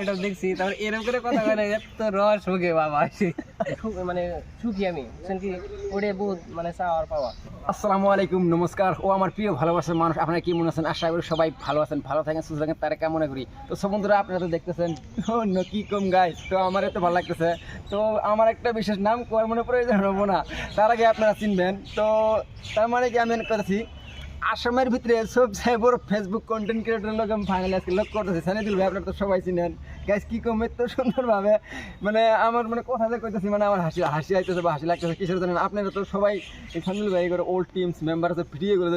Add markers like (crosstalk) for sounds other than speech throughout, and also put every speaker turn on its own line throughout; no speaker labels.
এটা দেখছি, তারপর এরকম করে কথা বলে এত রস হোকে বাবা। মানে সুখী আমি। কি? ওটা বহুত মানে চাওয়ার পাওয়া।
আসসালামু আলাইকুম, নমস্কার। ও আমার প্রিয় ভালোবাসার মানুষ, আপনারা কি মনে আছেন? আশা করি সবাই ভালো আছেন, ভালো থাকেন, সুস্থ থাকেন, তারা কেমন করি? তো সব আপনারা তো দেখতেছেন ন কি কম গাইস তো আমার তো ভালো লাগতেছে। তো আমার একটা বিশেষ নাম করার মনে প্রয়োজন হব না তার আগে আপনারা চিনবেন। তো তার মানে কি আমি কথাছি আসামের ভিতরে সবচেয়ে বড় ফেসবুক কন্টেন্ট ক্রিয়েটর লোক আমি ফাইনালি আজকে লোক করতেছি। সানিদুল ভাই, আপনার তো সবাই চিনেন। গাইস কি কম এত সুন্দরভাবে মানে আমার মানে কথা যে কইতেছি মানে আমার হাসি হাসি আইতেছে বা হাসি লাগতেছে কিসের জানেন আপনারা তো সবাই এই ভাই ওল্ড টিমস মেম্বার আছে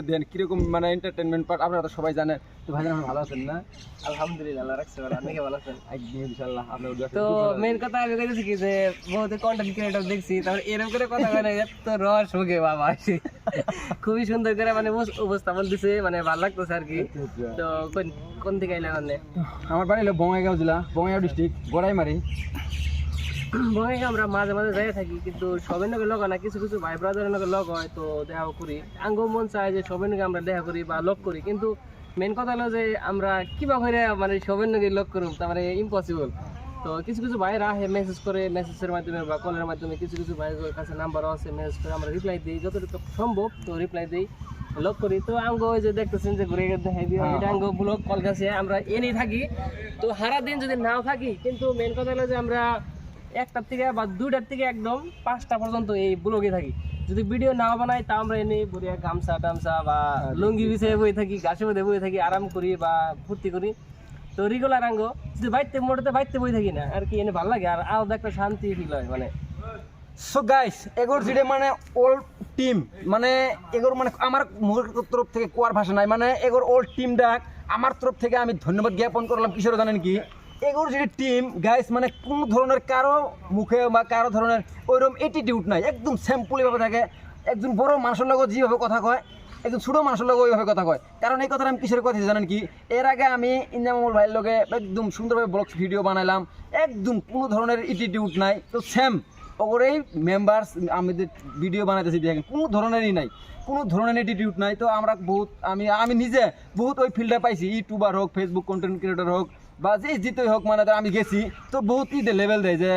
দেন কীরকম মানে এন্টারটেনমেন্ট পার্ট আপনারা তো সবাই জানেন। তো ভাই ভালো আছেন না?
আলহামদুলিল্লাহ রাখছে ভালো আপনি ভালো আছেন?
একদম ইনশাআল্লাহ আপনার
তো মেন কথা আমি কইতেছি কি যে বহুত কন্টেন্ট ক্রিয়েটর দেখছি তারপর এরকম করে কথা এত রস বাবা। খুবই সুন্দর করে মানে উপস্থাপন দিছে মানে ভালো লাগতেছে আর কি। তো কোন কোন দিকে আইলেন
আমার বাড়ি হলো বঙ্গাইগাঁও জেলা বঙ্গাইগাঁও ডিস্ট্রিক্ট গড়াইমারি।
বঙ্গাই আমরা মাঝে মাঝে যাই থাকি, কিন্তু সবের নগে লগ না, কিছু কিছু ভাই ব্রাদারের নগে লগ হয়, তো দেখা করি। আঙ্গ মন চায় যে সবের নগে আমরা দেখা করি বা লগ করি, কিন্তু মেন কথা হলো যে আমরা কিবা করে মানে সবের নগে লগ করুম, তার মানে ইম্পসিবল তো কিছু কিছু ভাইরা আহে মেসেজ করে মেসেজের মাধ্যমে বা কলের মাধ্যমে কিছু কিছু ভাইয়ের কাছে নাম্বারও আছে মেসেজ করে আমরা রিপ্লাই দিই, যতটুকু সম্ভব, তো রিপ্লাই দিই। লক করি। তো আঙ্গ ওই যে দেখতেছেন যে ঘুরে গেছে দেখাই দিও এটা আঙ্গ ব্লগ কল কাছে আমরা এনেই থাকি। তো সারা দিন যদি নাও থাকি কিন্তু মেন কথা হলো যে আমরা একটার থেকে বা দুইটার থেকে একদম পাঁচটা পর্যন্ত এই ব্লগে থাকি। যদি ভিডিও নাও বানাই তা আমরা এনে বলিয়া গামছা টামছা বা লুঙ্গি বিছিয়ে বই থাকি গাছে মধ্যে বই থাকি আরাম করি বা ফুর্তি করি। তো রেগুলার আঙ্গ যদি বাইতে মোটাতে বাইতে বই থাকি না আর কি এনে ভালো লাগে আর আলাদা একটা শান্তি ফিল হয় মানে।
সো গাইস এগোর যেটা মানে অল টিম মানে এগোর মানে আমার মোর তরফ থেকে কোয়ার ভাষা নাই মানে এগোর অল টিম ডাক, আমার তরফ থেকে আমি ধন্যবাদ জ্ঞাপন করলাম কিশোর জানেন কি? এগোর যেটা টিম গাইস মানে কোনো ধরনের কারও মুখে বা কারও ধরনের ওইরকম অ্যাটিটিউড নাই, একদম স্যাম্পল থাকে, একজন বড় মানুষের লগত যেভাবে কথা কয়, একজন ছোটো মানুষের লগে ওইভাবে কথা কয়। কারণ এই কথাটা আমি কিসের কথা জানেন কি? এর আগে আমি ইন্দামুল ভাইয়ের লগে একদম সুন্দরভাবে ব্লগ ভিডিও বানাইলাম, একদম কোনো ধরনের অ্যাটিটিউড নাই, তো সেম ওগরেই মেম্বার্স আমাদের ভিডিও বানাইতেছি দেখেন, কোনো ধরনেরই নাই। কোনো ধরনের অ্যাটিটিউড নাই। তো আমরা বহুত, আমি আমি নিজে বহুত ওই ফিল্ডে পাইছি ইউটিউবার হোক ফেসবুক কন্টেন্ট ক্রিয়েটর হোক, বা যে জিতই হোক মানে আমি গেছি, তো বহুত ইদে লেভেল দেয় যে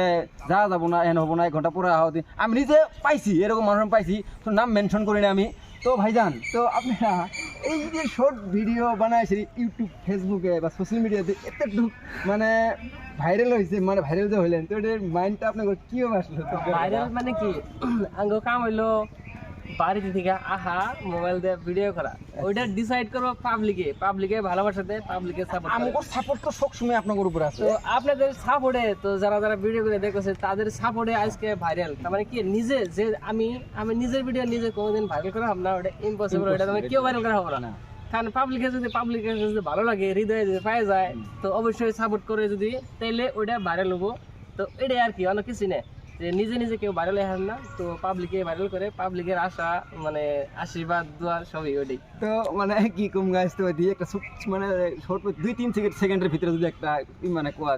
যা যাব না, এন হব না, এক ঘণ্টা পরে আহ আমি নিজে পাইছি, এরকম মানুষ পাইছি, তো নাম মেনশন করি না আমি। তো ভাইজান, তো আপনারা এই যে শর্ট ভিডিও বানাইছে ইউটিউব ফেসবুকে বা সোশ্যাল মিডিয়াতে এতটুকু মানে ভাইরাল হয়েছে মানে ভাইরাল যে হইলেন, তো এটার মাইন্ডটা আপনার কীভাবে আসলো?
ভাইরাল মানে কি? (clears throat) আঙ্গ কাম হইল বাড়িতে থেকে আহা মোবাইল দিয়ে ভিডিও করা। ওইটা ডিসাইড করব পাবলিকে পাবলিকে ভালোবাসা দেয় পাবলিকে সাপোর্ট
আমার সাপোর্ট তো সবসময় আপনার উপরে আছে।
তো আপনাদের সাপোর্টে তো যারা যারা ভিডিও করে দেখেছে তাদের সাপোর্টে আজকে ভাইরাল তার মানে কি নিজে যে আমি আমি নিজের ভিডিও নিজে কোনোদিন ভাইরাল করা হবে না ওটা ইম্পসিবল ওটা তুমি কেউ ভাইরাল করা হবে না। কারণ পাবলিকে যদি পাবলিকের যদি ভালো লাগে হৃদয়ে যদি পাওয়া যায় তো অবশ্যই সাপোর্ট করে যদি তাইলে ওটা ভাইরাল হব। তো এটাই আর কি অন্য কিছু নেই। যে নিজে নিজে কেউ ভাইরাল হয় না, তো পাবলিকে ভাইরাল করে পাবলিকের আশা মানে আশীর্বাদ দোয়া সবই ওটাই।
তো মানে কি কম গাছ তো দিয়ে একটা ছোট মানে শর্ট দুই তিন সেকেন্ড সেকেন্ডের ভিতরে যদি একটা মানে কোয়া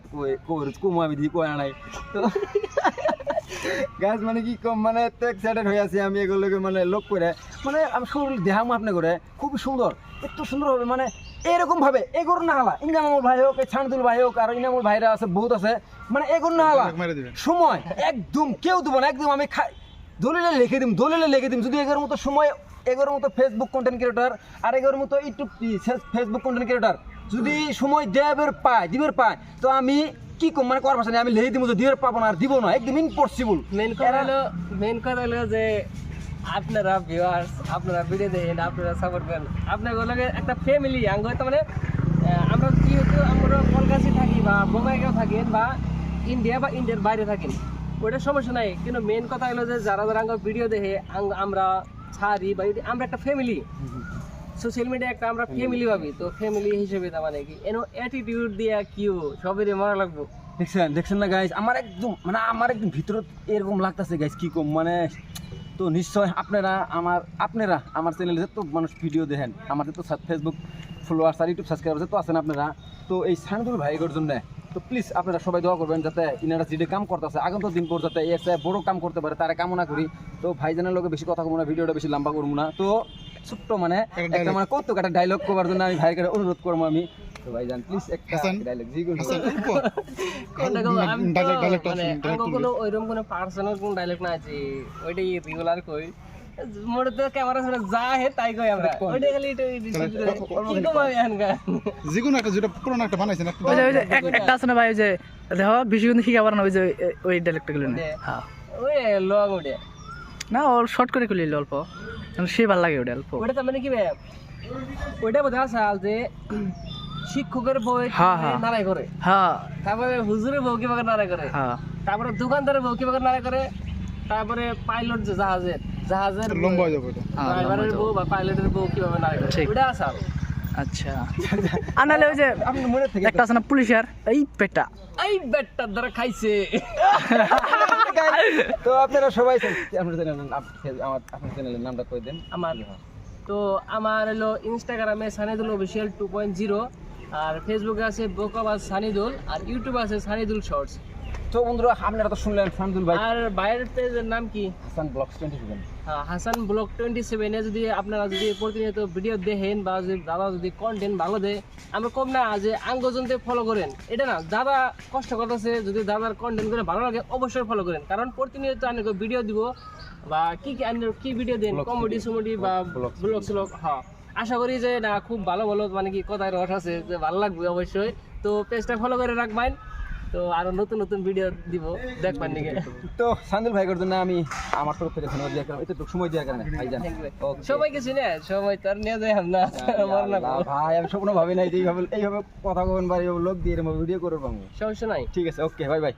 কুমো আমি দিয়ে কোয়া নাই। তো (laughs) গাছ মানে কি কম মানে এত এক্সাইটেড হয়ে আছি আমি এগুলোকে মানে লোক করে। মানে আমি শুরু দেখাম আপনি করে খুব সুন্দর, এত সুন্দর হবে মানে এরকম ভাবে এগোর না হালা ইনামুল ভাই হোক ছানদুল ভাই হোক আর ইনামুল ভাইরা আছে বহুত আছে। মানে এগোর না হালা সময় একদম কেউ দেবো না একদম আমি খাই দলিলে লিখে দিম দলিলে লিখে দিম। যদি এগোর মতো সময় এগোর মতো ফেসবুক কন্টেন্ট ক্রিয়েটর আর এগোর মতো ইউটিউব ফেসবুক কন্টেন্ট ক্রিয়েটর যদি সময় দেবের পায় দিবের পায় তো আমি কি কম? মানে করার ভাষা নেই আমি লিখে দিব যে দিবের পাবো না আর দিব না একদম ইম্পসিবল
মেন কথা হলো মেন কথা হলো যে আপনারা ভিউয়ার্স আপনারা ভিডিও দেখেন, আপনারা সাপোর্ট করেন। আপনার লগে একটা ফ্যামিলি আঙ্গ মানে আমরা কি হতো আমরা কলকাতা থাকি বা বোম্বাইগাঁও থাকেন বা ইন্ডিয়া বা ইন্ডিয়ার বাইরে থাকেন ওটা সমস্যা নাই, কিন্তু মেন কথা হলো যে যারা যারা আঙ্গ ভিডিও দেখে আমরা ছাড়ি বা আমরা একটা ফ্যামিলি সোশ্যাল মিডিয়া একটা আমরা ফ্যামিলি ভাবি, তো ফ্যামিলি হিসেবে তার মানে কি? এনো অ্যাটিটিউড দিয়া কিউ সবেরই মনে লাগবো।
দেখছেন দেখছেন না গাইস আমার একদম মানে আমার একদম ভিতরে এরকম লাগতেছে গাইস কি কম মানে তো নিশ্চয় আপনারা আমার আপনারা আমার চ্যানেলে যত মানুষ ভিডিও দেখেন আমার তো ফেসবুক ফলোয়ার্স আর ইউটিউব সাবস্ক্রাইবার তো আছেন আপনারা, তো এই সানদুল ভাইগর জন্য, তো প্লিজ আপনারা সবাই দোয়া করবেন যাতে ইনারা যেটা কাম করতে করতেছে, আগন্ত দিন পর যাতে এর বড় কাম করতে পারে, তারা কামনা করি। তো ভাইজানের লোকে বেশি কথা বলব না, ভিডিওটা বেশি লম্বা করব না। তো ছোট্ট মানে একটা মানে কৌতুক একটা ডায়লগ করবার জন্য আমি ভাইয়ের কাছে অনুরোধ করব আমি। তো ভাইজান প্লিজ একটা ডায়লগ
ডায়লগটা (laughs)
মানে কোনো ওইরকম কোনো পার্সোনাল কোনো ডায়লগ না আছে ওইটাই রেগুলার কই। মোর তো ক্যামেরা সামনে যা হে তাই কই আমরা। ওইটা খালি আমি
যে কোনো একটা যেটা পুরোনো বানাইছেন
আছে না ভাই ওই যে দেখো বেশি কিন্তু শিখা পারে না ওই যে ওই হ্যাঁ।
ওই লং ওটা
না ওর শর্ট করে খুলিল অল্প। সে ভালো লাগে ওটা অল্প।
ওটা তার মানে কি ভাই ওইটা বোধ আসাল যে শিক্ষকের বউ
হ্যাঁ, হ্যাঁ।
নারাই করে।
হ্যাঁ।
তারপরে হুজুরের বউ কীভাবে নারাই করে?
হ্যাঁ।
তারপরে দোকানদারের বউ কীভাবে নারাই করে? তারপরে পাইলট যে জাহাজের জাহাজের
লম্বা হয়ে যাবে
হ্যাঁ,
ড্রাইভারের বউ বা পাইলটের বউ কীভাবে নারাই করে? ওটা আসাল
আচ্ছা। (laughs) ওই যে
আপনি মনে থেকে
একটা আছে না পুলিশের? এই পেটা
এই দ্বারা খাইছে।
তো আপনারা সবাই আপনার চ্যানেল আমার আপনার চ্যানেলের নামটা কই দেন?
আমার তো আমার হলো ইনস্টাগ্রামে Sanidul official two point zero আর ফেসবুকে আছে বোকাবাজ সানিদুল আর ইউটিউবে আছে সানিদুল শর্টস
তো বন্ধুরা আপনারা তো শুনলেন শামদুল ভাই।
আর বাইরের পেজের নাম কি?
Hasan twenty seven
Hasan block twenty সেভেনে যদি আপনারা যদি প্রতিনিয়ত ভিডিও দেখেন বা যদি দাদা যদি কন্টেন্ট ভালো দেয় আমরা কম না যে আঙ্গজনতে ফলো করেন। এটা না দাদা কষ্ট করতেছে যদি দাদার কন্টেন্ট করে ভালো লাগে অবশ্যই ফলো করেন। কারণ প্রতিনিয়ত আমি ভিডিও দিব বা কি কি কি ভিডিও দেন কমেডি
video,
বা ব্লগ স্লগ হ্যাঁ। আশা করি যে না খুব ভালো ভালো মানে কি কথায় রস আছে যে ভালো লাগবে অবশ্যই। তো পেজটা ফলো করে রাখবেন। তো আরও নতুন নতুন ভিডিও দিব দেখবার নিকে
তো শামদুল ভাইয়ের জন্য আমি আমার তরফ থেকে ধন্যবাদ দিয়ে এটা তো সময় দেওয়ার কারণে ভাইজান। সবাই
সবাইকে চিনে সময় তো আর নিয়ে যাই না আমার না
ভাই আমি স্বপ্ন ভাবি নাই যে এইভাবে এইভাবে কথা কবেন বা এইভাবে লোক দিয়ে এরকম ভিডিও করব
সমস্যা নাই।
ঠিক আছে ওকে বাই বাই